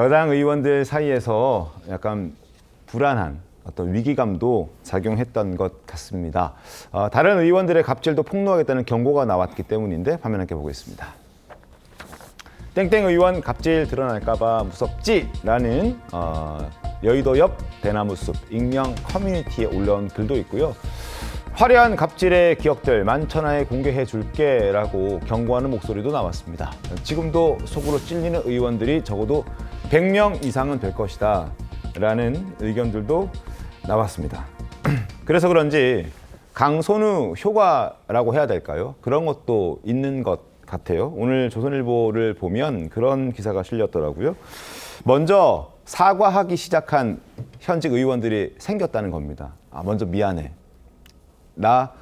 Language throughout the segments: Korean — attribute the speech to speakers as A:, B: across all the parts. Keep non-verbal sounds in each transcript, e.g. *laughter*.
A: 여당 의원들 사이에서 약간 불안한 어떤 위기감도 작용했던 것 같습니다. 어, 다른 의원들의 갑질도 폭로하겠다는 경고가 나왔기 때문인데 화면 함께 보겠습니다. 땡땡 의원 갑질 드러날까봐 무섭지라는 어, 여의도 옆 대나무숲 익명 커뮤니티에 올라온 글도 있고요. 화려한 갑질의 기억들 만천하에 공개해 줄게라고 경고하는 목소리도 나왔습니다. 지금도 속으로 찔리는 의원들이 적어도 100명 이상은 될 것이다 라는 의견들도 나왔습니다. *clears throat* 그래서 그런지 강선우 효과라고 해야 될까요? 그런 것도 있는 것 같아요. 오늘 조선일보를 보면 그런 기사가 실렸더라고요. 먼저 사과하기 시작한 현직 의원들이 생겼다는 겁니다. 아, 먼저 미안해. 나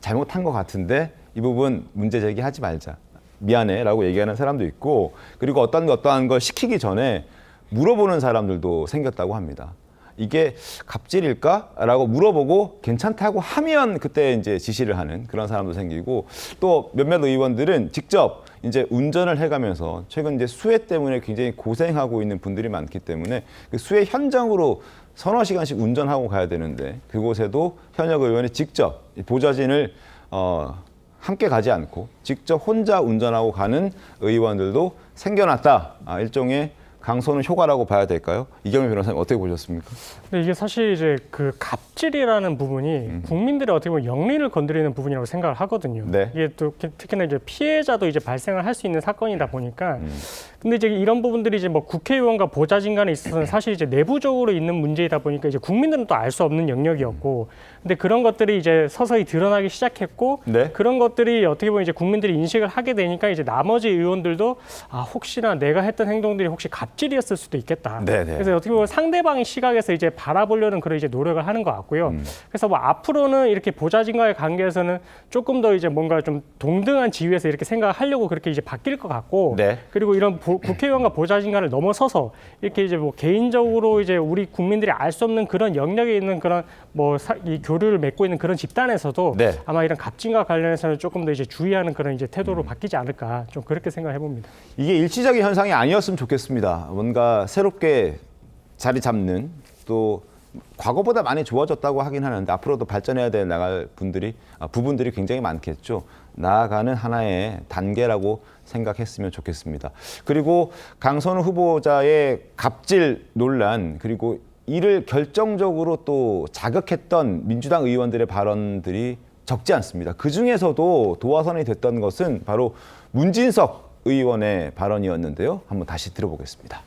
A: 잘못한 것 같은데 이 부분 문제 제기하지 말자. 미안해라고 얘기하는 사람도 있고 그리고 어떤 어떠한 걸 시키기 전에 물어보는 사람들도 생겼다고 합니다. 이게 갑질일까라고 물어보고 괜찮다고 하면 그때 이제 지시를 하는 그런 사람도 생기고 또 몇몇 의원들은 직접 이제 운전을 해가면서 최근 이제 수해 때문에 굉장히 고생하고 있는 분들이 많기 때문에 그 수해 현장으로 서너 시간씩 운전하고 가야 되는데 그곳에도 현역 의원이 직접 이 보좌진을 어, 함께 가지 않고 직접 혼자 운전하고 가는 의원들도 생겨났다. 아, 일종의 강선우 효과라고 봐야 될까요? 이경희 변호사님 어떻게 보셨습니까?
B: 근데 이게 사실 이제 그 갑질이라는 부분이
A: 음.
B: 국민들의 어떻게 보면 영리를 건드리는 부분이라고 생각을 하거든요.
A: 네.
B: 이게 또 특- 특히나 이제 피해자도 이제 발생을 할 수 있는 사건이다 보니까.
A: 음.
B: 근데 이제 이런 부분들이 이제 뭐 국회의원과 보좌진 간에 있어서는 사실 이제 내부적으로 있는 문제이다 보니까 이제 국민들은 또 알 수 없는 영역이었고. 근데 그런 것들이 이제 서서히 드러나기 시작했고.
A: 네.
B: 그런 것들이 어떻게 보면 이제 국민들이 인식을 하게 되니까 이제 나머지 의원들도 아 혹시나 내가 했던 행동들이 혹시 갑 질이었을 수도 있겠다.
A: 네, 네.
B: 그래서 어떻게 보면 상대방의 시각에서 이제 바라보려는 그런 이제 노력을 하는 것 같고요. 그래서 뭐 앞으로는 이렇게 보좌진과의 관계에서는 조금 더 이제 뭔가 좀 동등한 지위에서 이렇게 생각하려고 그렇게 이제 바뀔 것 같고.
A: 네.
B: 그리고 이런 보- 국회의원과 보좌진간을 넘어서서 이렇게 이제 뭐 개인적으로 이제 우리 국민들이 알 수 없는 그런 영역에 있는 그런 뭐 이 교류를 맺고 있는 그런 집단에서도
A: 네.
B: 아마 이런 갑질과 관련해서는 조금 더 이제 주의하는 그런 이제 태도로 바뀌지 않을까 좀 그렇게 생각해 봅니다.
A: 이게 일시적인 현상이 아니었으면 좋겠습니다. 뭔가 새롭게 자리 잡는 또 과거보다 많이 좋아졌다고 하긴 하는데 앞으로도 발전해야 될 나갈 분들이 아, 부분들이 굉장히 많겠죠. 나아가는 하나의 단계라고 생각했으면 좋겠습니다. 그리고 강선우 후보자의 갑질 논란 그리고 이를 결정적으로 또 자극했던 민주당 의원들의 발언들이 적지 않습니다. 그 중에서도 도화선이 됐던 것은 바로 문진석 의원의 발언이었는데요. 한번 다시 들어보겠습니다.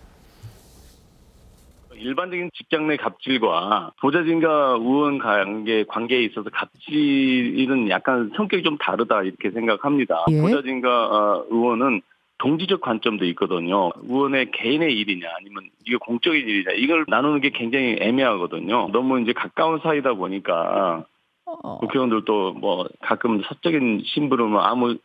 C: 일반적인 직장 내 갑질과 보좌진과 의원 관계 관계에 있어서 갑질은 약간 성격이 좀 다르다 이렇게 생각합니다.
D: 예.
C: 보좌진과 어, 의원은 동지적 관점도 있거든요. 의원의 개인의 일이냐 아니면 이게 공적인 일이냐 이걸 나누는 게 굉장히 애매하거든요. 너무 이제 가까운 사이다 보니까
D: 어,
C: 국회의원들도 뭐 가끔 사적인 심부름을 아무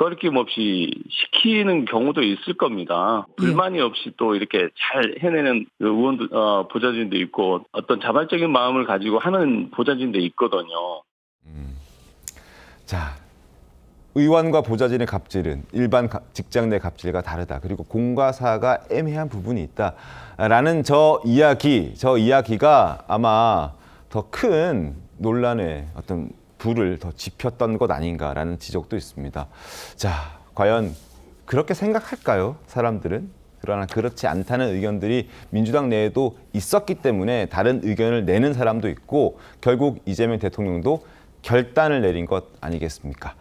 C: 꺼리낌 없이 시키는 경우도 있을 겁니다.
D: 예.
C: 불만이 없이 또 이렇게 잘 해내는 그 의원들, 어, 보좌진도 있고 어떤 자발적인 마음을 가지고 하는 보좌진도 있거든요.
A: 자, 의원과 보좌진의 갑질은 일반 가- 직장 내 갑질과 다르다. 그리고 공과 사가 애매한 부분이 있다라는 저 이야기, 저 이야기가 아마 더 큰 논란의 어떤 불을 더 지폈던 것 아닌가라는 지적도 있습니다. 자, 과연 그렇게 생각할까요? 사람들은? 그러나 그렇지 않다는 의견들이 민주당 내에도 있었기 때문에 다른 의견을 내는 사람도 있고 결국 이재명 대통령도 결단을 내린 것 아니겠습니까?